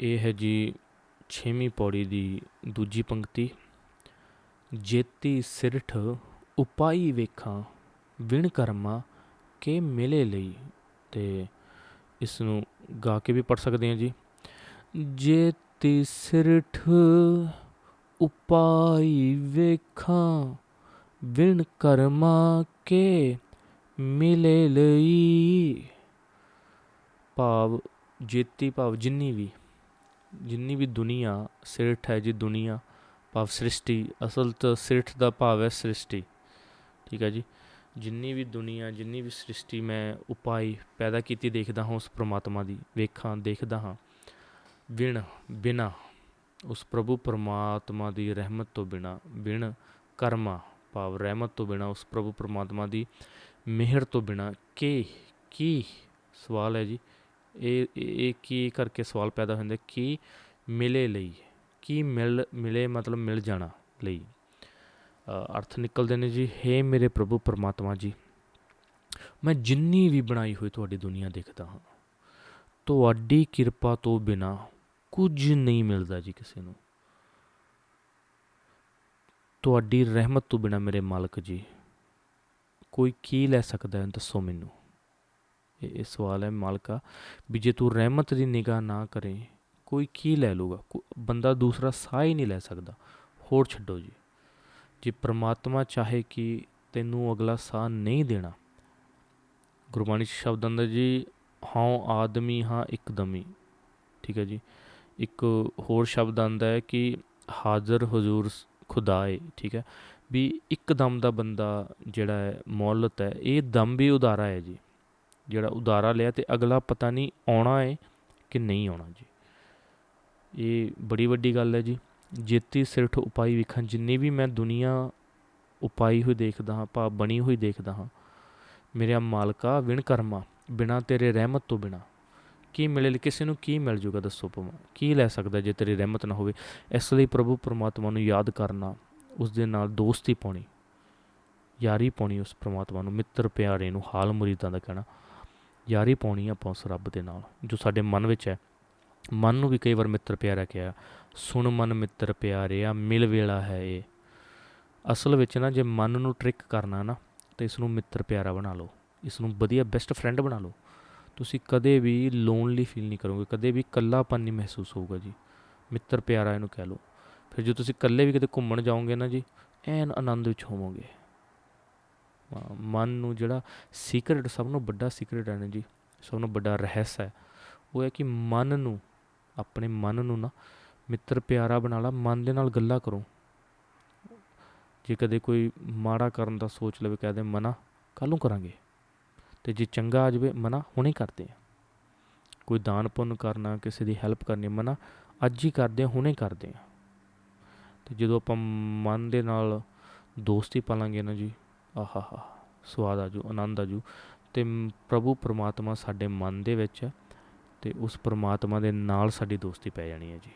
ਇਹ ਹੈ ਜੀ 6ਵੀਂ ਪੌੜੀ ਦੀ ਦੂਜੀ ਪੰਕਤੀ। ਜੇਤੀ ਸਿਰਠ ਉਪਾਈ ਵੇਖਾਂ, ਵਿਣ ਕਰਮਾ ਕੇ ਮਿਲੇ ਲਈ। ਤੇ ਇਸ ਨੂੰ ਗਾ ਕੇ ਵੀ ਪੜ ਸਕਦੇ ਹਾਂ ਜੀ। ਜੇਤੀ ਸਿਰਠ ਉਪਾਈ ਵੇਖਾਂ, ਵਿਣ ਕਰਮਾ ਕੇ ਮਿਲੇ ਲਈ। ਭਾਵ ਜੇਤੀ ਭਾਵ ਜਿੰਨੀ ਵੀ। ਜਿੰਨੀ ਵੀ ਦੁਨੀਆ ਸਿਰਠ ਹੈ ਜੀ, ਦੁਨੀਆ, ਭਾਵ ਸ੍ਰਿਸ਼ਟੀ, ਅਸਲ ਤਾਂ ਸਿਰਠ ਦਾ ਭਾਵ ਹੈ ਸ੍ਰਿਸ਼ਟੀ, ਠੀਕ ਹੈ ਜੀ। ਜਿੰਨੀ ਵੀ ਦੁਨੀਆ, ਜਿੰਨੀ ਵੀ ਸ੍ਰਿਸ਼ਟੀ ਮੈਂ ਉਪਾਈ ਪੈਦਾ ਕੀਤੀ ਦੇਖਦਾ ਹਾਂ ਉਸ ਪ੍ਰਮਾਤਮਾ ਦੀ, ਵੇਖਾਂ, ਦੇਖਦਾ ਹਾਂ ਵਿਣ ਬਿਨਾ ਉਸ ਪ੍ਰਭੂ ਪਰਮਾਤਮਾ ਦੀ ਰਹਿਮਤ ਤੋਂ ਬਿਨਾ, ਬਿਨ ਕਰਮਾ, ਭਾਵ ਰਹਿਮਤ ਤੋਂ ਬਿਨਾ ਉਸ ਪ੍ਰਭੂ ਪਰਮਾਤਮਾ ਦੀ ਮਿਹਰ ਤੋਂ ਬਿਨਾ, ਕਿ, ਕੀ ਸਵਾਲ ਹੈ ਜੀ। ਇਹ ਇਹ ਕੀ ਕਰਕੇ ਸਵਾਲ ਪੈਦਾ ਹੁੰਦਾ? ਕੀ ਮਿਲੇ ਲਈ? ਕੀ ਮਿਲ, ਮਿਲੇ ਮਤਲਬ ਮਿਲ ਜਾਣਾ ਲਈ? ਅਰਥ ਨਿਕਲਦੇ ਨੇ ਜੀ, ਹੇ ਮੇਰੇ ਪ੍ਰਭੂ ਪਰਮਾਤਮਾ ਜੀ, ਮੈਂ ਜਿੰਨੀ ਵੀ ਬਣਾਈ ਹੋਈ ਤੁਹਾਡੀ ਦੁਨੀਆ ਦੇਖਦਾ ਹਾਂ, ਤੁਹਾਡੀ ਕਿਰਪਾ ਤੋਂ ਬਿਨਾ ਕੁਝ ਨਹੀਂ ਮਿਲਦਾ ਜੀ ਕਿਸੇ ਨੂੰ। ਤੁਹਾਡੀ ਰਹਿਮਤ ਤੋਂ ਬਿਨਾ ਮੇਰੇ ਮਾਲਕ ਜੀ, ਕੋਈ ਕੀ ਲੈ ਸਕਦਾ ਹੈ ਦੱਸੋ ਮੈਨੂੰ? ਇਹ ਸਵਾਲ ਹੈ ਮਾਲਕਾ, ਵੀ ਜੇ ਤੂੰ ਰਹਿਮਤ ਦੀ ਨਿਗਾਹ ਨਾ ਕਰੇ, ਕੋਈ ਕੀ ਲੈ ਲੂਗਾ ਬੰਦਾ ਦੂਸਰਾ ਸਾਹ ਹੀ ਨਹੀਂ ਲੈ ਸਕਦਾ। ਹੋਰ ਛੱਡੋ ਜੀ। ਜੇ ਪ੍ਰਮਾਤਮਾ ਚਾਹੇ ਕਿ ਤੈਨੂੰ ਅਗਲਾ ਸਾਹ ਨਹੀਂ ਦੇਣਾ। ਗੁਰਬਾਣੀ ਸ਼ਬਦ ਅੰਦਰ ਜੀ ਹਾਂ ਆਦਮੀ ਹਾਂ ਇੱਕਦਮੀ ਠੀਕ ਹੈ ਜੀ। ਇੱਕ ਹੋਰ ਸ਼ਬਦ ਆਂਦਾ ਹੈ ਕਿ ਹਾਜ਼ਰ ਹਜ਼ੂਰ ਖੁਦਾਏ। ਠੀਕ ਹੈ। ਵੀ ਇੱਕਦਮ ਦਾ ਬੰਦਾ ਜਿਹੜਾ ਹੈ ਮੌਲਤ ਹੈ, ਇਹ ਦਮ ਵੀ ਉਦਾਰਾ ਹੈ ਜੀ। ਜਿਹੜਾ ਉਦਾਰਾ ਲਿਆ ਤੇ ਅਗਲਾ ਪਤਾ ਨਹੀਂ ਆਉਣਾ ਹੈ ਕਿ ਨਹੀਂ ਆਉਣਾ ਜੀ। ਇਹ ਬੜੀ ਵੱਡੀ ਗੱਲ ਹੈ ਜੀ। ਜੇਤੀ ਸਿਰਠ ਉਪਾਈ ਵਿਖਾਂ, ਜਿੰਨੀ ਵੀ ਮੈਂ ਦੁਨੀਆ ਉਪਾਈ ਹੋਈ ਦੇਖਦਾ ਹਾਂ, ਭਾਵ ਬਣੀ ਹੋਈ ਦੇਖਦਾ ਹਾਂ, ਮੇਰੇ ਮਾਲਕਾ ਵਿਣ ਕਰਮਾ, ਬਿਨਾ ਤੇਰੇ ਰਹਿਮਤ ਤੋਂ ਬਿਨਾ। ਕੀ ਮਿਲੇ, ਕਿਸੇ ਨੂੰ ਕੀ ਮਿਲ ਜੂਗਾ ਦੱਸੋ ਪਮਾ ਕੀ ਲੈ ਸਕਦਾ ਜੇ ਤੇਰੀ ਰਹਿਮਤ ਨਾ ਹੋਵੇ? ਇਸ ਲਈ ਪ੍ਰਭੂ ਪਰਮਾਤਮਾ ਨੂੰ ਯਾਦ ਕਰਨਾ, ਉਸ ਦੇ ਨਾਲ ਦੋਸਤੀ ਪਾਉਣੀ, ਯਾਰੀ ਪਾਉਣੀ ਉਸ ਪਰਮਾਤਮਾ ਨੂੰ, ਮਿੱਤਰ ਪਿਆਰੇ ਨੂੰ, ਹਾਲ ਮੁਰੀਦਾਂ ਦਾ ਕਹਿਣਾ। ਯਾਰੀ ਪਾਉਣੀ ਆਪਾਂ ਉਸ ਰੱਬ ਦੇ ਨਾਲ, ਜੋ ਸਾਡੇ ਮਨ ਵਿੱਚ ਹੈ। ਮਨ ਨੂੰ ਵੀ ਕਈ ਵਾਰ ਮਿੱਤਰ ਪਿਆਰਾ ਕਿਹਾ, ਸੁਣ ਮਨ ਮਿੱਤਰ ਪਿਆਰਿਆ, ਮਿਲ ਵੇਲਾ ਹੈ ਇਹ ਅਸਲ ਵਿੱਚ ਨਾ, ਜੇ ਮਨ ਨੂੰ ਟ੍ਰਿਕ ਕਰਨਾ ਨਾ, ਤਾਂ ਇਸ ਨੂੰ ਮਿੱਤਰ ਪਿਆਰਾ ਬਣਾ ਲਓ। ਇਸ ਨੂੰ ਵਧੀਆ ਬੈਸਟ ਫਰੈਂਡ ਬਣਾ ਲਓ। ਤੁਸੀਂ ਕਦੇ ਵੀ ਲੋਨਲੀ ਫੀਲ ਨਹੀਂ ਕਰੋਗੇ, ਕਦੇ ਵੀ ਇਕੱਲਾਪਨ ਨਹੀਂ ਮਹਿਸੂਸ ਹੋਊਗਾ ਜੀ। ਮਿੱਤਰ ਪਿਆਰਾ ਇਹਨੂੰ ਕਹਿ ਲਓ। ਫਿਰ ਜੇ ਤੁਸੀਂ ਇਕੱਲੇ ਵੀ ਕਿਤੇ ਘੁੰਮਣ ਜਾਓਗੇ ਨਾ ਜੀ, ਐਨ ਆਨੰਦ ਵਿੱਚ ਹੋਵੋਗੇ। ਮਨ ਨੂੰ ਜਿਹੜਾ ਸੀਕ੍ਰੇਟ ਸਭ ਨੂੰ ਵੱਡਾ ਸੀਕ੍ਰੇਟ ਹੈ ਨਾ ਜੀ, ਸਭ ਨੂੰ ਵੱਡਾ ਰਹੱਸ ਹੈ। ਉਹ ਹੈ ਕਿ ਮਨ ਨੂੰ, ਆਪਣੇ ਮਨ ਨੂੰ ਨਾ ਮਿੱਤਰ ਪਿਆਰਾ ਬਣਾ ਲਾ, ਮਨ ਦੇ ਨਾਲ ਗੱਲਾਂ ਕਰੋ। ਜੇ ਕਦੇ ਕੋਈ ਮਾੜਾ ਕਰਨ ਦਾ ਸੋਚ ਲਵੇ ਕਹਦੇ ਮਨਾ ਕੱਲ ਨੂੰ ਕਰਾਂਗੇ। ਤੇ ਜੇ ਚੰਗਾ ਆ ਜਾਵੇ, ਮਨਾ ਹੁਣੇ ਕਰਦੇ ਆ। ਕੋਈ ਦਾਨ ਪੁੰਨ ਕਰਨਾ, ਕਿਸੇ ਦੀ ਹੈਲਪ ਕਰਨੀ, ਮਨਾ ਅੱਜ ਹੀ ਕਰਦੇ ਆ, ਹੁਣੇ ਕਰਦੇ ਆ। ਤੇ ਜਦੋਂ ਆਪਾਂ ਮਨ ਦੇ ਨਾਲ ਦੋਸਤੀ ਪਾਲਾਂਗੇ ਨਾ ਜੀ ਆਹਾ ਹਾ ਸਵਾਦ ਆਜੂ ਆਨੰਦ ਆਜੂ ਤੇ ਪ੍ਰਭੂ ਪਰਮਾਤਮਾ ਸਾਡੇ ਮਨ ਦੇ ਵਿੱਚ ਹੈ ਤੇ ਉਸ ਪਰਮਾਤਮਾ ਦੇ ਨਾਲ ਸਾਡੀ ਦੋਸਤੀ ਪੈ ਜਾਣੀ ਹੈ ਜੀ।